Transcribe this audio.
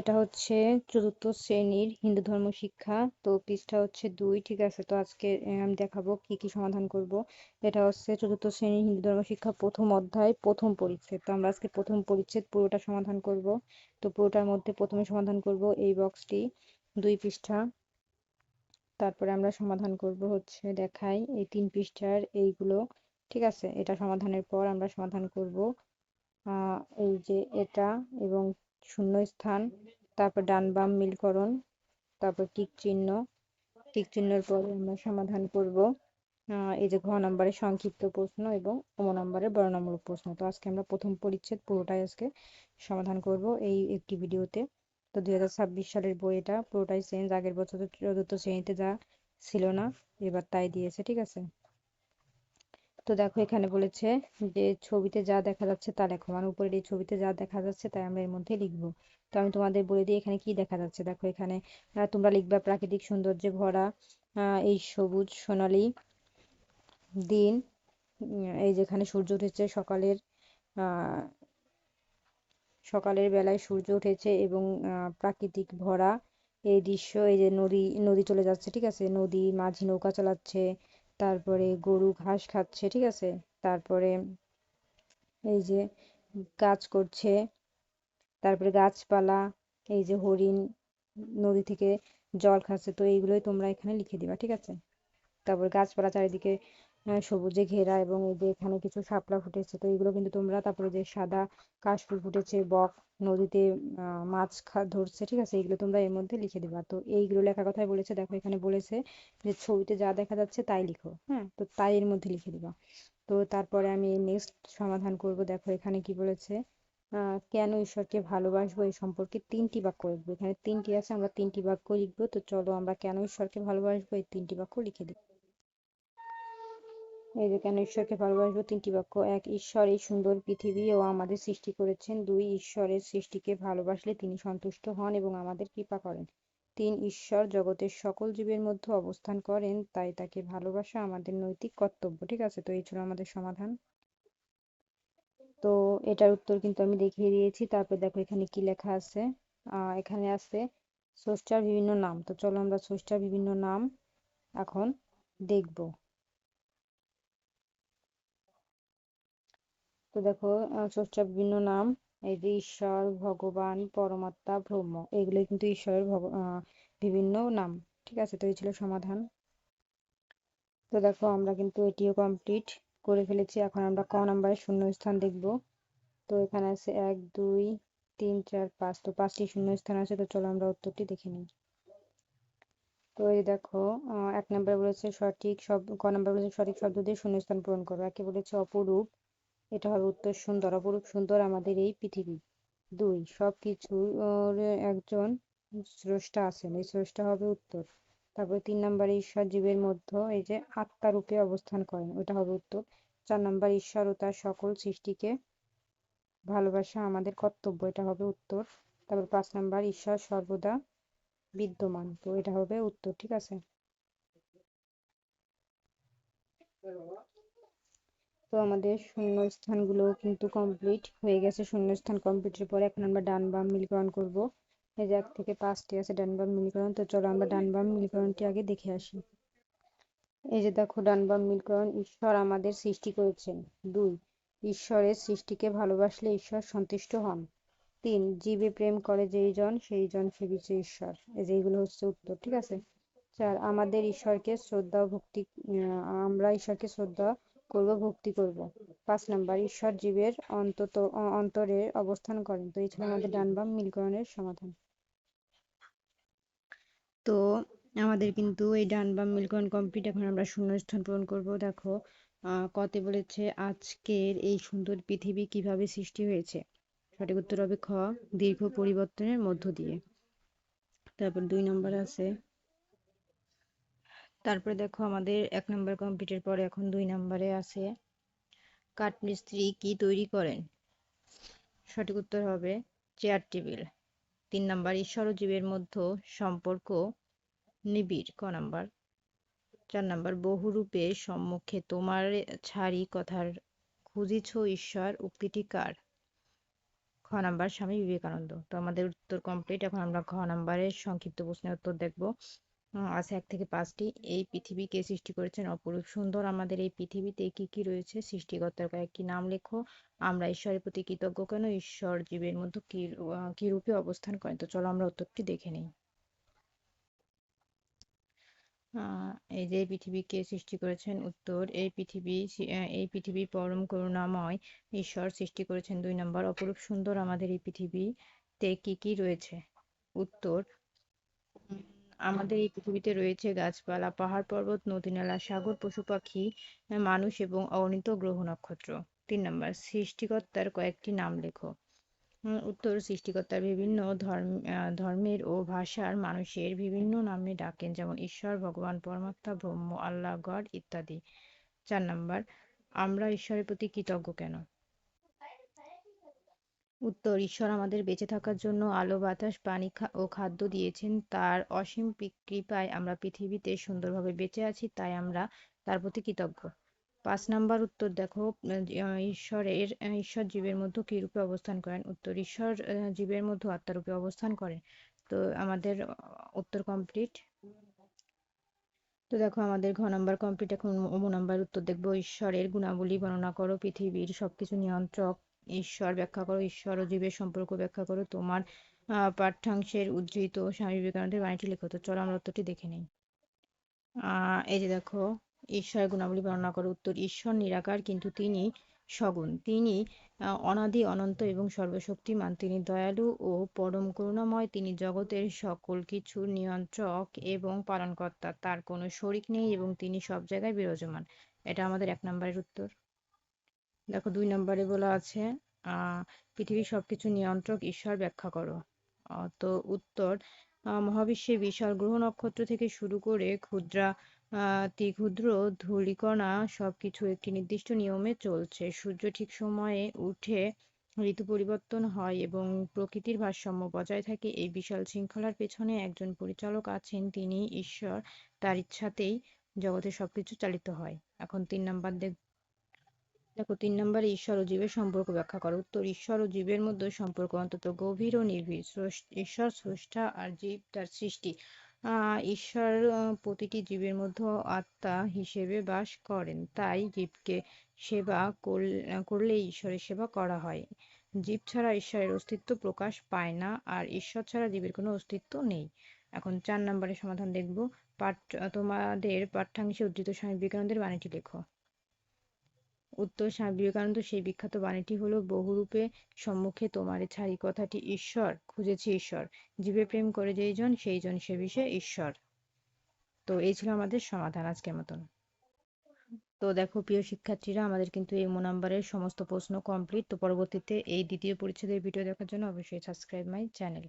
এটা হচ্ছে চতুর্থ শ্রেণির হিন্দু ধর্ম শিক্ষা। তো পৃষ্ঠা হচ্ছে দুই, ঠিক আছে? তো আজকে আমি দেখাবো কি কি সমাধান করব। এটা হচ্ছে চতুর্থ শ্রেণির হিন্দু ধর্ম শিক্ষা প্রথম অধ্যায়, প্রথম পরিচ্ছেদ। তো আমরা আজকে প্রথম পরিচ্ছেদ পুরোটা সমাধান করব। তো পুরোটার মধ্যে প্রথমে সমাধান করব এই বক্সটি, দুই পৃষ্ঠা। তারপরে আমরা সমাধান করব হচ্ছে দেখাই এই তিন পৃষ্ঠার এইগুলো, ঠিক আছে? এটা সমাধানের পর আমরা সমাধান করব। এই যে এটা এবং শূন্য স্থান তারপর ডান বাম মিলকরণ, তারপর টিক চিহ্ন। টিক চিহ্নের পরে আমরা সমাধান করব এই যে ঘ নম্বরের সংক্ষিপ্ত প্রশ্ন এবং অম নম্বরের বর্ণনামূলক প্রশ্ন। তো আজকে আমরা প্রথম পরিচ্ছেদ পুরোটাই আজকে সমাধান করব এই একটি ভিডিওতে। তো দুই হাজার ছাব্বিশ সালের বই এটা, পুরোটাই চেঞ্জ, আগের বছর চতুর্থ শ্রেণীতে যা ছিল না, এবার তাই দিয়েছে, ঠিক আছে? তো দেখো এখানে বলেছে যে, ছবিতে যা দেখা যাচ্ছে তা লেখো। মানে উপরের এই ছবিতে যা দেখা যাচ্ছে তাই আমরা এর মধ্যে লিখব। তো আমি তোমাদের বলে দিই এখানে কি দেখা যাচ্ছে। দেখো এখানে তোমরা লিখবা প্রাকৃতিক সৌন্দর্যে ভরা এই সবুজ সোনালি দিন এই যেখানে সূর্য উঠেছে সকালের সকালের বেলায় সূর্য উঠেছে এবং প্রাকৃতিক ভরা এই দৃশ্য, এই যে নদী নদী চলে যাচ্ছে, ঠিক আছে? নদী, মাঝি নৌকা চালাচ্ছে তারপরে গরু ঘাস খাচ্ছে, ঠিক আছে? তারপরে এই যে কাজ করছে, তারপরে গাছপালা, এই যে হরিণ নদী থেকে জল খাচ্ছে, তো এইগুলোই তোমরা এখানে লিখে দিবা, ঠিক আছে? তারপর গাছপালা চারিদিকে সবুজে ঘেরা এবং এই যে এখানে কিছু শাপলা ফুটেছে, তো এগুলো কিন্তু তোমরা তারপরে যে সাদা কাশফুল ফুটেছে, বক নদীতে মাছ ধরছে, ঠিক আছে? এইগুলো তোমরা এর মধ্যে লিখে দিবা। তো এইগুলো লেখার কথাই বলেছে। দেখো, এখানে বলেছে যে ছবিতে যা দেখা যাচ্ছে তাই লিখো হ্যাঁ? তো তাই এর মধ্যে লিখে দিবা। তো তারপরে আমি নেক্সট সমাধান করব। দেখো, এখানে কি বলেছে কেন ঈশ্বরকে ভালোবাসবো এই সম্পর্কে তিনটি বাক্য লিখব। এখানে তিনটি আছে, আমরা তিনটি বাক্য লিখব। তো চলো আমরা কেন ঈশ্বরকে ভালোবাসবো এই তিনটি বাক্য লিখে দিই। এই যে কেন ঈশ্বরকে ভালোবাসবো? তিনটি বাক্য। এক, ঈশ্বর এই সুন্দর পৃথিবী ও আমাদের সৃষ্টি করেছেন। দুই, ঈশ্বরের সৃষ্টিকে ভালোবাসলে তিনি সন্তুষ্ট হন এবং আমাদের কৃপা করেন। তিন, ঈশ্বর জগতের সকল জীবের মধ্যে অবস্থান করেন, তাই তাকে ভালোবাসা আমাদের নৈতিক কর্তব্য। ঠিক আছে? তো এই ছিল আমাদের সমাধান। তো এটার উত্তর কিন্তু আমি দেখিয়ে দিয়েছি। তারপর দেখো এখানে কি লেখা আছে? এখানে আছে স্রষ্টার বিভিন্ন নাম। তো চলো আমরা স্রষ্টার বিভিন্ন নাম এখন দেখব। তো দেখো স্রষ্টার বিভিন্ন নাম। এই যে ঈশ্বর, ভগবান, পরমাত্মা, ব্রহ্ম, এগুলোই কিন্তু ঈশ্বরের বিভিন্ন নাম। ঠিক আছে? তো এই ছিল সমাধান। তো দেখো, আমরা কিন্তু এটিও কমপ্লিট করে ফেলেছি। এখন আমরা ক নাম্বারের শূন্যস্থান দেখব। তো এখানে আছে এক, দুই, তিন, চার, পাঁচ। তো পাঁচটি শূন্যস্থান আছে, তো চলো আমরা উত্তরটি দেখে নিই। তো এই দেখো এক নম্বরে বলেছে সঠিক শব্দ ক নম্বর বলেছে সঠিক শব্দ দিয়ে শূন্যস্থান পূরণ করো। একে বলেছে অপরূপ। এটা হবে উত্তর সুন্দর, অপরূপ সুন্দর আমাদের এই পৃথিবী। দুই সব কিছুর একজন স্রষ্টা আছেন, এই স্রষ্টা হবে উত্তর। তারপরে তিন নম্বরে, ঈশ্বর জীবের মধ্যে, এই যে আত্মা রূপে অবস্থান করেন ওটা হবে উত্তর। চার নম্বর, ঈশ্বর ও তার সকল সৃষ্টিকে ভালোবাসা আমাদের কর্তব্য, এটা হবে উত্তর। তারপর পাঁচ নম্বর, ঈশ্বর সর্বদা বিদ্যমান, তো এটা হবে উত্তর, ঠিক আছে? তো আমাদের শূন্য স্থানগুলো কিন্তু কমপ্লিট হয়ে গেছে। শূন্য স্থান কমপ্লিটের পরে এখন আমরা ডান বাম মিলকরণ করব। এই যে এক থেকে পাঁচটি আছে ডান বাম মিলকরণ তো চলো আমরা ডান বাম মিলকরণটি আগে দেখে আসি। এই যে দেখো ডান বাম মিলকরণ ঈশ্বর আমাদের সৃষ্টি করেছেন। দুই, ঈশ্বরের সৃষ্টিকে ভালোবাসলে ঈশ্বর সন্তুষ্ট হন। তিন, জীবে প্রেম করে যেই জন, সেই জন সেবিছে ঈশ্বর। এই যে এইগুলো হচ্ছে উত্তর, ঠিক আছে? চার, আমাদের ঈশ্বরকে শ্রদ্ধা ভক্তি আমরা ঈশ্বরকে শ্রদ্ধা করব ভক্তি করব। পাঁচ নাম্বার ঈশ্বর জীবের অন্তত অন্তরে অবস্থান করেন। তো এই ছিল আমাদের ডান বাম মিলকরণের সমাধান। তো আমাদের কিন্তু এই ডান বাম মিলকরণ কমপ্লিট এখন আমরা শূন্যস্থান পূরণ করব। দেখো কতে বলেছে আজকের এই সুন্দর পৃথিবী কীভাবে সৃষ্টি হয়েছে? সঠিক উত্তর হবে খ দীর্ঘ পরিবর্তনের মধ্য দিয়ে। তারপর দুই নম্বর আছে তারপরে দেখো আমাদের এক নম্বর কমপ্লিটের পরে এখন দুই নম্বরে আছে। কাঠমিস্ত্রি কি তৈরি করেন? সঠিক উত্তর হবে চেয়ার টেবিল তিন নাম্বার ঈশ্বর ও জীবের মধ্যে সম্পর্ক নিবিড়। ক নাম্বার চার নাম্বার বহুরূপে সম্মুখে তোমার ছাড়ি কথার খুঁজিছ ঈশ্বর, উক্তিটি কার? খ খ নাম্বার স্বামী বিবেকানন্দ। তো আমাদের উত্তর কমপ্লিট এখন আমরা ঘ নাম্বারের সংক্ষিপ্ত প্রশ্নের উত্তর দেখব। আছে এক থেকে পাঁচটি। এই পৃথিবী কে সৃষ্টি করেছেন? অপরূপ সুন্দর। আমাদের এই পৃথিবীতে কি কি রয়েছে? সৃষ্টিকর্তার কয়েকটি নাম লেখো। আমরা ঈশ্বরের প্রতি কৃতজ্ঞ কেন? ঈশ্বর জীবের মধ্যে কি কি রূপে অবস্থান করেন? তো চলো আমরা উত্তরটি দেখে নিই। এই যে পৃথিবী কে সৃষ্টি করেছেন? উত্তর, এই পৃথিবী এই পৃথিবী পরম করুণাময়। ঈশ্বর সৃষ্টি করেছেন দুই নম্বর। অপরূপ সুন্দর আমাদের এই পৃথিবীতে কি কি রয়েছে? উত্তর আমাদের এই পৃথিবীতে রয়েছে গাছপালা, পাহাড় পর্বত নদী নালা সাগর, পশু পাখি, মানুষ এবং অগণিত গ্রহ নক্ষত্র। তিন নম্বর, সৃষ্টিকর্তার কয়েকটি নাম লেখো। উত্তর সৃষ্টিকর্তার বিভিন্ন ধর্ম ধর্মের ও ভাষার মানুষের বিভিন্ন নামে ডাকেন, যেমন ঈশ্বর, ভগবান, পরমাত্মা, ব্রহ্ম, আল্লাহ, গড ইত্যাদি। চার নম্বর, আমরা ঈশ্বরের প্রতি কৃতজ্ঞ কেন? উত্তর, ঈশ্বর আমাদের বেঁচে থাকার জন্য আলো, বাতাস, পানি ও খাদ্য দিয়েছেন। তার অসীম কৃপায় আমরা পৃথিবীতে সুন্দরভাবে বেঁচে আছি, তাই আমরা তার প্রতি কৃতজ্ঞ। পাঁচ নাম্বার উত্তর দেখো ঈশ্বরের ঈশ্বর জীবের মধ্যে কি রূপে অবস্থান করেন? উত্তর, ঈশ্বর জীবের মধ্যে আত্মারূপে অবস্থান করেন। তো আমাদের উত্তর কমপ্লিট তো দেখো আমাদের ঘ নাম্বার কমপ্লিট এখন ও নাম্বার উত্তর দেখব। ঈশ্বরের গুণাবলী বর্ণনা করো, পৃথিবীর সবকিছু নিয়ন্ত্রক। ঈশ্বর ব্যাখ্যা করো, ঈশ্বর ও জীবের সম্পর্ক ব্যাখ্যা করো, তোমার পাঠ্যাংশের উদ্ধৃত স্বামী বিবেকানন্দের বাণীটি লেখো। তো চলো আমরা উত্তরটি দেখে নিই। এই যে দেখো, ঈশ্বরের গুণাবলী বর্ণনা করো। উত্তর, ঈশ্বর নিরাকার, কিন্তু তিনি সগুণ। তিনি অনাদি, অনন্ত এবং সর্বশক্তিমান। তিনি দয়ালু ও পরম করুণাময়। তিনি জগতের সকল কিছুর নিয়ন্ত্রক এবং পালনকর্তা। তার কোনো শরিক নেই এবং তিনি সব জায়গায় বিরাজমান। এটা আমাদের এক নম্বরের উত্তর। দেখো দুই নম্বরে বলা আছে পৃথিবীর সবকিছু নিয়ন্ত্রক, ঈশ্বর ব্যাখ্যা করো। তো উত্তর মহাবিশ্বের বিশাল গ্রহ নক্ষত্র থেকে শুরু করে ক্ষুদ্রা ক্ষুদ্র ধূলিকণা সবকিছু একটি নির্দিষ্ট নিয়মে চলছে। সূর্য ঠিক সময়ে উঠে ঋতু পরিবর্তন হয় এবং প্রকৃতির ভারসাম্য বজায় থাকে। এই বিশাল শৃঙ্খলার পেছনে একজন পরিচালক আছেন, তিনি ঈশ্বর। তার ইচ্ছাতেই জগতের সবকিছু চালিত হয়। এখন তিন নাম্বার দেখ দেখো, তিন নম্বরে ঈশ্বর ও জীবের সম্পর্ক ব্যাখ্যা করো। উত্তর, ঈশ্বর ও জীবের মধ্যে সম্পর্ক অন্তত গভীর ও নির্ভীর ঈশ্বর স্রষ্টা আর জীব তার সৃষ্টি। ঈশ্বর প্রতিটি জীবের মধ্যে আত্মা হিসেবে বাস করেন। তাই জীবকে সেবা করলে ঈশ্বরের সেবা করা হয়। জীব ছাড়া ঈশ্বরের অস্তিত্ব প্রকাশ পায় না আর ঈশ্বর ছাড়া জীবের কোনো অস্তিত্ব নেই। এখন চার নম্বরের সমাধান দেখব। পাঠ, তোমাদের পাঠ্যাংশে উদ্ধৃত স্বামী বিবেকানন্দের বাণীটি লেখো। উত্তর স্বামী বিবেকানন্দ সেই বিখ্যাত বাণীটি হলো, বহুরূপে সম্মুখে তোমারে ছাড়ি কথাটি ঈশ্বর, খুঁজেছি ঈশ্বর। জীবে প্রেম করে যেই জন, সেই জন সে বিষয়ে ঈশ্বর। তো এই ছিল আমাদের সমাধান আজকের মতন। তো দেখো, প্রিয় শিক্ষার্থীরা, আমাদের কিন্তু এই নাম্বারের সমস্ত প্রশ্ন কমপ্লিট তো পরবর্তীতে এই দ্বিতীয় পরিচ্ছেদের ভিডিও দেখার জন্য অবশ্যই সাবস্ক্রাইব মাই চ্যানেল